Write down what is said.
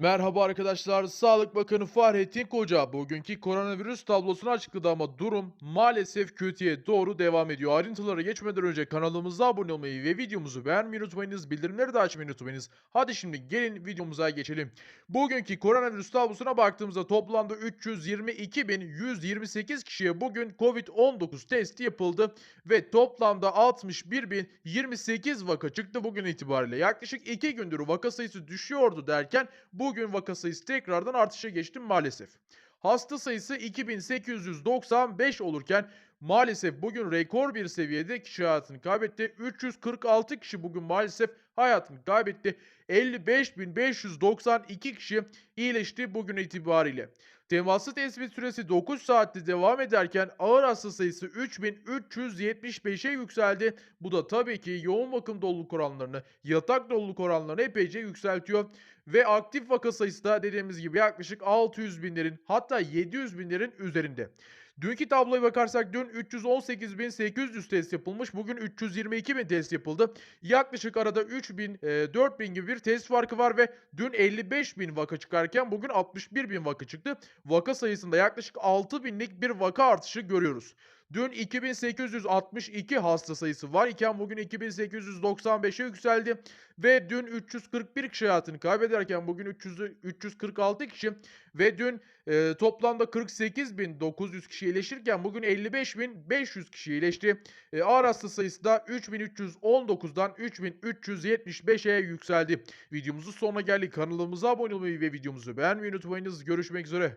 Merhaba arkadaşlar, Sağlık Bakanı Fahrettin Koca bugünkü koronavirüs tablosunu açıkladı ama durum maalesef kötüye doğru devam ediyor. Ayrıntılara geçmeden önce kanalımıza abone olmayı ve videomuzu beğenmeyi unutmayınız, bildirimleri de açmayı unutmayınız. Hadi şimdi gelin videomuza geçelim. Bugünkü koronavirüs tablosuna baktığımızda toplamda 322.128 kişiye bugün Covid-19 testi yapıldı ve toplamda 61.028 vaka çıktı bugün itibariyle. Yaklaşık 2 gündür vaka sayısı düşüyordu derken bugün vaka sayısı tekrardan artışa geçti maalesef. Hasta sayısı 2895 olurken maalesef bugün rekor bir seviyede kişi hayatını kaybetti. 346 kişi bugün maalesef hayatını kaybetti. 55.592 kişi iyileşti bugün itibariyle. Temaslı tespit süresi 9 saatte devam ederken ağır hasta sayısı 3375'e yükseldi. Bu da tabii ki yoğun bakım doluluk oranlarını, yatak doluluk oranlarını epeyce yükseltiyor. Ve aktif vaka sayısı da dediğimiz gibi yaklaşık 600 binlerin hatta 700 binlerin üzerinde. Dünkü tabloya bakarsak dün 318.800 test yapılmış. Bugün 322.000 test yapıldı. Yaklaşık arada 3000 e, 4000 gibi bir test farkı var ve dün 55.000 vaka çıkarken bugün 61.000 vaka çıktı. Vaka sayısında yaklaşık 6000'lik bir vaka artışı görüyoruz. Dün 2862 hasta sayısı var iken bugün 2895'e yükseldi ve dün 341 kişi hayatını kaybederken bugün 300, 346 kişi ve dün e, toplamda 48.900 kişi iyileşirken bugün 55.500 kişi iyileşti. E, ağır hasta sayısı da 3319'dan 3375'e yükseldi. Videomuzun sonuna geldik. Kanalımıza abone olmayı ve videomuzu beğenmeyi unutmayınız. Görüşmek üzere.